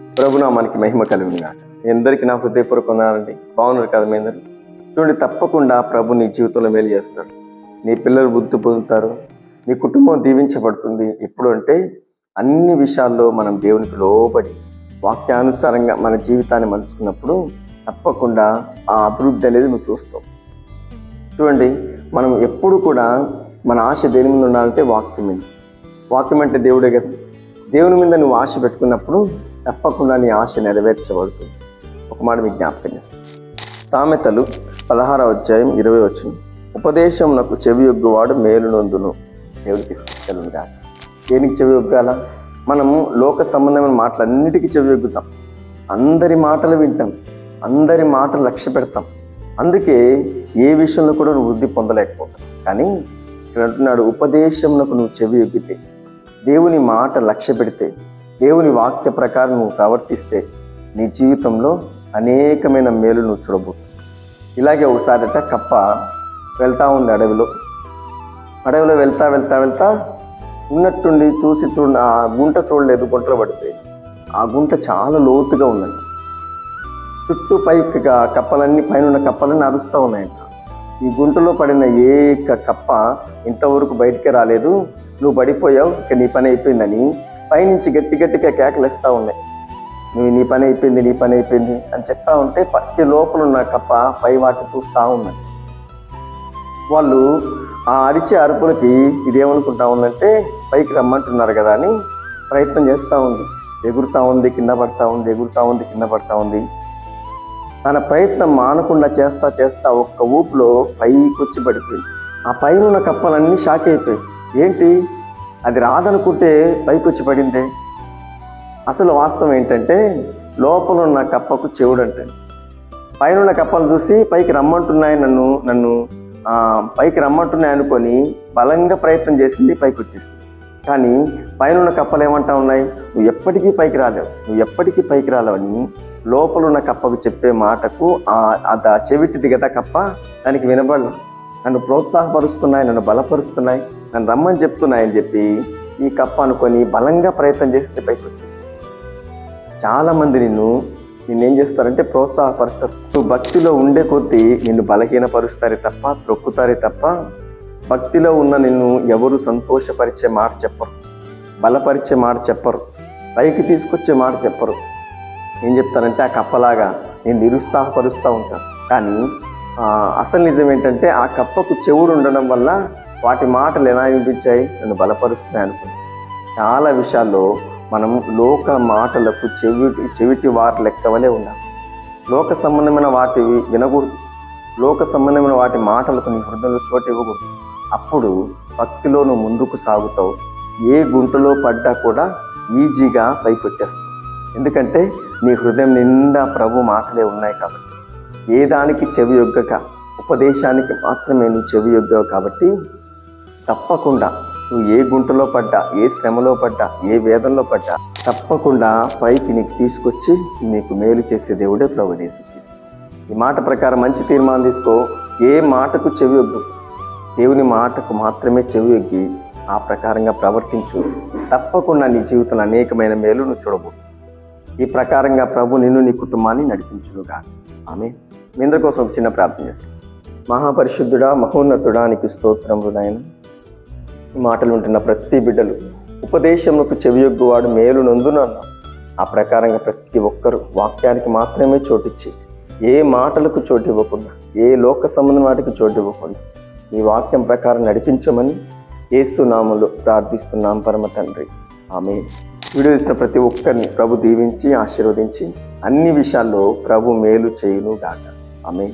ప్రభునామానికి మహిమ కలిగిన గాక. ఎందరికి నా హృదయపూర్వక ఉన్నారండి బాగున్నారు కదా మీ అందరు? చూడండి తప్పకుండా ప్రభు నీ జీవితంలో మేలు చేస్తాడు. నీ పిల్లలు బుద్ధి పొందుతారు. నీ కుటుంబం దీవించబడుతుంది. ఎప్పుడు అంటే అన్ని విషయాల్లో మనం దేవునికి లోబడి వాక్యానుసారంగా మన జీవితాన్ని మలుచుకున్నప్పుడు తప్పకుండా ఆ అభివృద్ధి అనేది నువ్వు చూస్తావు. చూడండి మనం ఎప్పుడు కూడా మన ఆశ దేని మీద ఉండాలంటే వాక్యం మీద. వాక్యం అంటే దేవుడే కదా. దేవుని మీద నువ్వు ఆశ పెట్టుకున్నప్పుడు తప్పకుండా నీ ఆశ నెరవేర్చబడుతుంది. ఒక మాట మీ జ్ఞాపకం చేస్తాను. సామెతలు పదహార అధ్యాయం ఇరవై వచ్చిన ఉపదేశం నాకు చెవి యొగ్గువాడు మేలు నొందును. దేవుడికి ఇస్తాను దేనికి చెవి యొగ్గాల మనము లోక సంబంధమైన మాటలన్నిటికీ చెవి యొగ్గుతాం అందరి మాటలు వింటాం. అందరి మాటలు లక్ష్య పెడతాం. అందుకే ఏ విషయంలో కూడా నువ్వు వృద్ధి పొందలేకపోతావు. కానీ ఇక్కడ అంటున్నాడు ఉపదేశంలో నువ్వు చెవి ఎగ్గితే దేవుని మాట లక్ష్య పెడితే దేవుని వాక్య ప్రకారం నువ్వు ప్రవర్తిస్తే నీ జీవితంలో అనేకమైన మేలు నువ్వు చూడబోతు. ఇలాగే ఒకసారట కప్ప వెళ్తా ఉంది అడవిలో. అడవిలో వెళ్తా వెళ్తా వెళ్తా ఉన్నట్టుండి చూసి చూడ ఆ గుంట చూడలేదు గుంటలో పడితే ఆ గుంట చాలా లోతుగా ఉందండి చుట్టూ పైకి కప్పలన్నీ పైన ఉన్న కప్పలన్నీ అరుస్తూ ఉన్నాయంట. ఈ గుంటలో పడిన ఏ కప్ప ఇంతవరకు బయటికి రాలేదు. నువ్వు పడిపోయావు ఇక నీ పని అయిపోయిందని పైనుంచి గట్టి గట్టిగా కేకలేస్తూ ఉన్నాయి నువ్వు నీ పని అయిపోయింది నీ పని అయిపోయింది అని చెప్తా ఉంటే పట్టి లోపల ఉన్న కప్ప పై వాటి చూస్తూ ఉన్నది వాళ్ళు ఆ అరిచే అరుపులకి ఇదేమనుకుంటా ఉందంటే పైకి రమ్మంటున్నారు కదా అని ప్రయత్నం చేస్తూ ఉంది. ఎగురుతూ ఉంది కింద పడతా ఉంది ఎగురుతా ఉంది కింద పడతా ఉంది. తన ప్రయత్నం మానకుండా చేస్తా చేస్తా ఒక్క ఊపులో పైకి వచ్చి పడిపోయింది. ఆ పైన ఉన్న కప్పలన్నీ షాక్ అయిపోయాయి. ఏంటి? అది రాదనుకుంటే పైకి వచ్చి పడిందే? అసలు వాస్తవం ఏంటంటే లోపల ఉన్న కప్పకు చెవుడు అంటే పైన ఉన్న కప్పలు చూసి పైకి రమ్మంటున్నాయి నన్ను నన్ను పైకి రమ్మంటున్నాయి అనుకొని బలంగా ప్రయత్నం చేసింది పైకి వచ్చేసింది కానీ పైన ఉన్న కప్పలు ఏమంటా ఉన్నాయి? నువ్వు ఎప్పటికీ పైకి రాలేవు నువ్వు ఎప్పటికీ పైకి రాలేవని లోపల ఉన్న కప్పకు చెప్పే మాటకు ఆ అది చెవిటిది కదా కప్ప దానికి వినబడలేదు నన్ను ప్రోత్సాహపరుస్తున్నాయి నన్ను బలపరుస్తున్నాయి నన్ను రమ్మని చెప్తున్నాయని చెప్పి ఈ కప్ప అనుకొని బలంగా ప్రయత్నం చేస్తే పైకి వచ్చేస్తాయి చాలామంది నిన్ను నిన్నేం చేస్తారంటే ప్రోత్సాహపరచరు. నువ్వు భక్తిలో ఉండే కొద్దీ నిన్ను బలహీనపరుస్తారే తప్ప త్రొక్కుతారే తప్ప భక్తిలో ఉన్న నిన్ను ఎవరు సంతోషపరిచే మాట చెప్పరు. బలపరిచే మాట చెప్పరు. పైకి తీసుకొచ్చే మాట చెప్పరు. ఏం చెప్తారంటే ఆ కప్పలాగా నేను నిరుత్సాహపరుస్తూ ఉంటాను. కానీ అసలు నిజం ఏంటంటే ఆ కప్పకు చెవుడు ఉండడం వల్ల వాటి మాటలు ఎలా వినిపించాయి? నన్ను బలపరుస్తున్నాయి అనుకుంటా. చాలా విషయాల్లో మనం లోక మాటలకు చెవిటి చెవిటి వారి లెక్కవలే ఉన్నాం లోక సంబంధమైన వాటి వినకూడదు. లోక సంబంధమైన వాటి మాటలకు నీ హృదయంలో చోటు ఇవ్వకూడదు. అప్పుడు భక్తిలో నువ్వు ముందుకు సాగుతావు. ఏ గుంటలో పడ్డా కూడా ఈజీగా పైకి వచ్చేస్తావు. ఎందుకంటే నీ హృదయం నిండా ప్రభు మాటలే ఉన్నాయి కాబట్టి. ఏ దానికి చెవి యొగ్గక ఉపదేశానికి మాత్రమే నువ్వు చెవి యొగ్గావు కాబట్టి తప్పకుండా నువ్వు ఏ గుంటలో పడ్డా ఏ శ్రమలో పడ్డా ఏ వేదంలో పడ్డా తప్పకుండా పైకి నీకు తీసుకొచ్చి నీకు మేలు చేసే దేవుడే ప్రభు యేసుక్రీస్తు. ఈ మాట ప్రకారం మంచి తీర్మానం తీసుకో. ఏ మాటకు చెవి యొగ్గు దేవుని మాటకు మాత్రమే చెవి యొగ్గి ఆ ప్రకారంగా ప్రవర్తించు. తప్పకుండా నీ జీవితంలో అనేకమైన మేలు నువ్వు చూడబో ఈ ప్రకారంగా ప్రభు నిన్ను నీ కుటుంబాన్ని నడిపించునుగా ఆమె మీ కోసం ఒక చిన్న ప్రార్థన చేస్తాను మహాపరిశుద్ధుడా మహోన్నతుడా నీకు స్తోత్రములు నాయన. ఈ మాటలు ఉంటున్న ప్రతి బిడ్డలు ఉపదేశములకు చెవియొగ్గువాడు మేలు నందున ఆ ప్రకారంగా ప్రతి ఒక్కరూ వాక్యానికి మాత్రమే చోటిచ్చి ఏ మాటలకు చోటు ఇవ్వకుండా ఏ లోక సంబంధం వాటికి చోటు ఇవ్వకుండా ఈ వాక్యం ప్రకారం నడిపించమని ఏసునాములు ప్రార్థిస్తున్నాం పరమ తండ్రి. ఆమె వీడియో ఇచ్చిన ప్రతి ఒక్కరిని ప్రభు దీవించి ఆశీర్వదించి అన్ని విషయాల్లో ప్రభు మేలు చేయును గాక ఆమె